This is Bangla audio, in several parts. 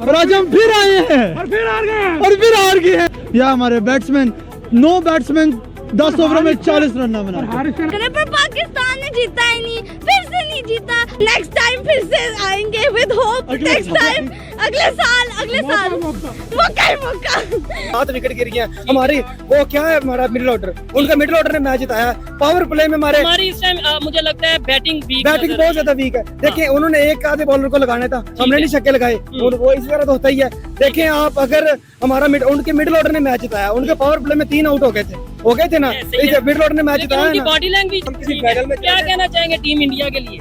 और आज हम फिर आए हैं। और फिर हार गए और फिर हार गए हैं। यह हमारे बैट्समैन नो बैट्समैन दस ओवर में चालीस रन ना बना पर पाकिस्तान ने जीता ही नहीं फिर से नहीं जीता। नेक्स्ट टाइम फिर से आएँगे विद होप नेक्स्ट टाइम अगले साल अगले साल। मौका। ही मौका। सात विकेट गिर गए हैं। हमारी वो क्या है हमारा मिडिल ऑर्डर उनका मिडिल ऑर्डर ने मैच जिताया। पावर प्ले में हमारे हमारी इस टाइम मुझे लगता है बैटिंग वीक बैटिंग बहुत ज़्यादा वीक है। देखिए उन्होंने एक आधे बॉलर को लगाना था। हमने नहीं छक्के लगाए। वो इस तरह तो होता ही है। देखें आप अगर हमारा मिड उनके मिडिल ऑर्डर ने मैच जिताया। उनके पावर प्ले में तीन आउट हो गए थे। हो गए थे ना? मिडिल ऑर्डर ने मैच जिताया है बॉडी लैंग्वेज क्या कहना चाहेंगे टीम इंडिया के लिए?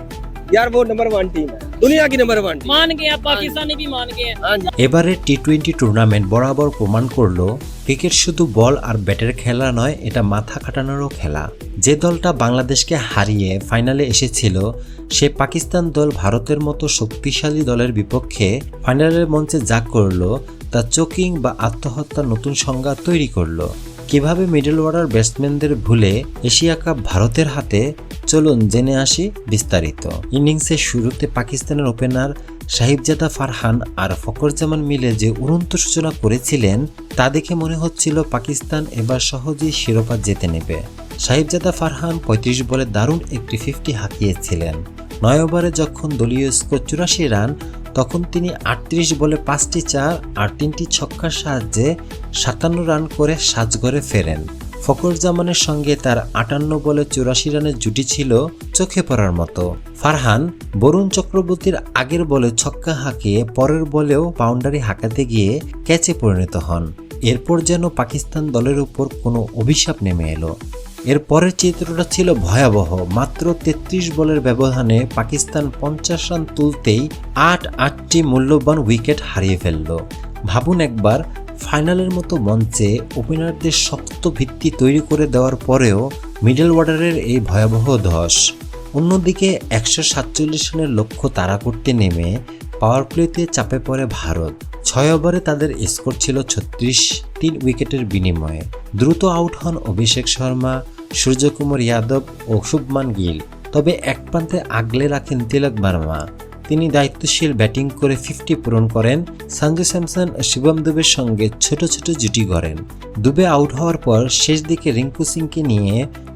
यार वो नंबर वन टीम है दुनिया की नंबर वन मान गए हैं पाकिस्तानी भी मान गए हैं এবারে টি টোয়েন্টি টুর্নামেন্ট বরাবর প্রমাণ করলো ক্রিকেট শুধু বল আর ব্যাটের খেলা নয় এটা মাথা খাটানোরও খেলা যে দলটা বাংলাদেশকে হারিয়ে ফাইনালে এসেছিল সে পাকিস্তান দল ভারতের মতো শক্তিশালী দলের বিপক্ষে ফাইনালের মঞ্চে যা করলো তা চোকিং বা আত্মহত্যার নতুন সংজ্ঞা তৈরি করলো কিভাবে মিডল অর্ডার ব্যাটসম্যানদের ভুলে এশিয়া কাপ ভারতের হাতে চলুন জেনে আসি বিস্তারিত। ইনিংসের শুরুতে পাকিস্তানের ওপেনার সাহিবজাদা ফারহান আর ফকরজামান মিলে যে উড়ন্ত সূচনা করেছিলেন, তা দেখে মনে হচ্ছিল পাকিস্তান এবার সহজেই শিরোপা জিতে নেবে। সাহিবজাদা ফারহান পঁয়ত্রিশ বলে দারুণ একটি ফিফটি হাঁকিয়েছিলেন। নয় ওভারে যখন দলীয় স্কোর চুরাশি রান, তখন তিনি আটত্রিশ বলে পাঁচটি চার আর তিনটি ছক্কার সাহায্যে সাতান্ন রান করে সাজগড়ে ফেরেন। ফকর জামানের সঙ্গে তার আটান্ন বলে চুরাশি রানের জুটি ছিল চোখে পড়ার মতো। ফারহান, বরুণ চক্রবর্তীর আগের বলে ছক্কা হাঁকিয়ে পরের বলেও বাউন্ডারি হাঁকাতে গিয়ে ক্যাচে পরিণত হন। এরপর যেন পাকিস্তান দলের উপর কোনো অভিশাপ নেমে এলো। এর পরের চিত্রটা ছিল ভয়াবহ। মাত্র তেত্রিশ বলের ব্যবধানে পাকিস্তান পঞ্চাশ রান তুলতেই আট আটটি মূল্যবান উইকেট হারিয়ে ফেলল। ভাবুন একবার ফাইনালের মতো মঞ্চে ওপেনারদের শক্ত ভিত্তি তৈরি করে দেওয়ার পরেও মিডল অর্ডারের এই ভয়াবহ ধস। অন্যদিকে একশো সাতচল্লিশ রানের লক্ষ্য তাড়া করতে নেমে পাওয়ার প্লেতে চাপে পড়ে ভারত। ছয় ওভারে তাদের স্কোর ছিল ছত্রিশ তিন উইকেটের বিনিময়ে। দ্রুত আউট হন অভিষেক শর্মা, সূর্যকুমার যাদব ও শুভমান গিল। তবে এক প্রান্তে আগলে রাখেন তিলক বার্মা। তিনি দায়িত্বশীল ব্যাটিং করে ফিফটি পূরণ করেন। সঞ্জু স্যামসন ও শিবম দুবের সঙ্গে ছোট ছোট জুটি গড়েন। দুবে আউট হওয়ার পর শেষ দিকে রিঙ্কু সিংকে নিয়ে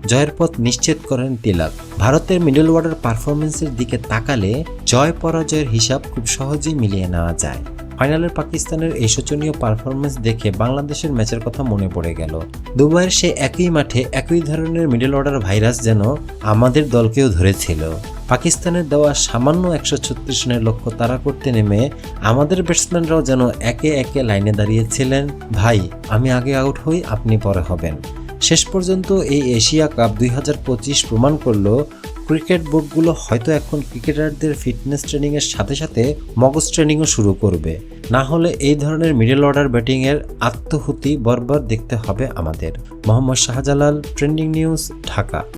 জয়ের পথ নিশ্চিত করেন তিলক। ভারতের মিডল অর্ডার পারফরমেন্সের দিকে তাকালে জয় পরাজয়ের হিসাব খুব সহজেই মিলিয়ে নেওয়া যায়। ফাইনালের পাকিস্তানের এই শোচনীয় পারফরমেন্স দেখে বাংলাদেশের ম্যাচের কথা মনে পড়ে গেল। দুবাইয়ের সে একই মাঠে একই ধরনের মিডল অর্ডার ভাইরাস যেন আমাদের দলকেও ধরেছিল। পাকিস্তানের দেওয়া সামান্য একশো ছত্রিশ রানের লক্ষ্য তারা করতে নেমে আমাদের ব্যাটসম্যানরাও যেন একে একে লাইনে দাঁড়িয়েছিলেন। ভাই, আমি আগে আউট হই, আপনি পরে হবেন। শেষ পর্যন্ত এই এশিয়া কাপ দুই হাজার পঁচিশ প্রমাণ করল, ক্রিকেট বোর্ডগুলো হয়তো এখন ক্রিকেটারদের ফিটনেস ট্রেনিংয়ের সাথে সাথে মগজ ট্রেনিংও শুরু করবে। না হলে এই ধরনের মিডল অর্ডার ব্যাটিংয়ের আত্মহুতি বরবার দেখতে হবে আমাদের। Mohammad Shahjalal, trending news, Dhaka.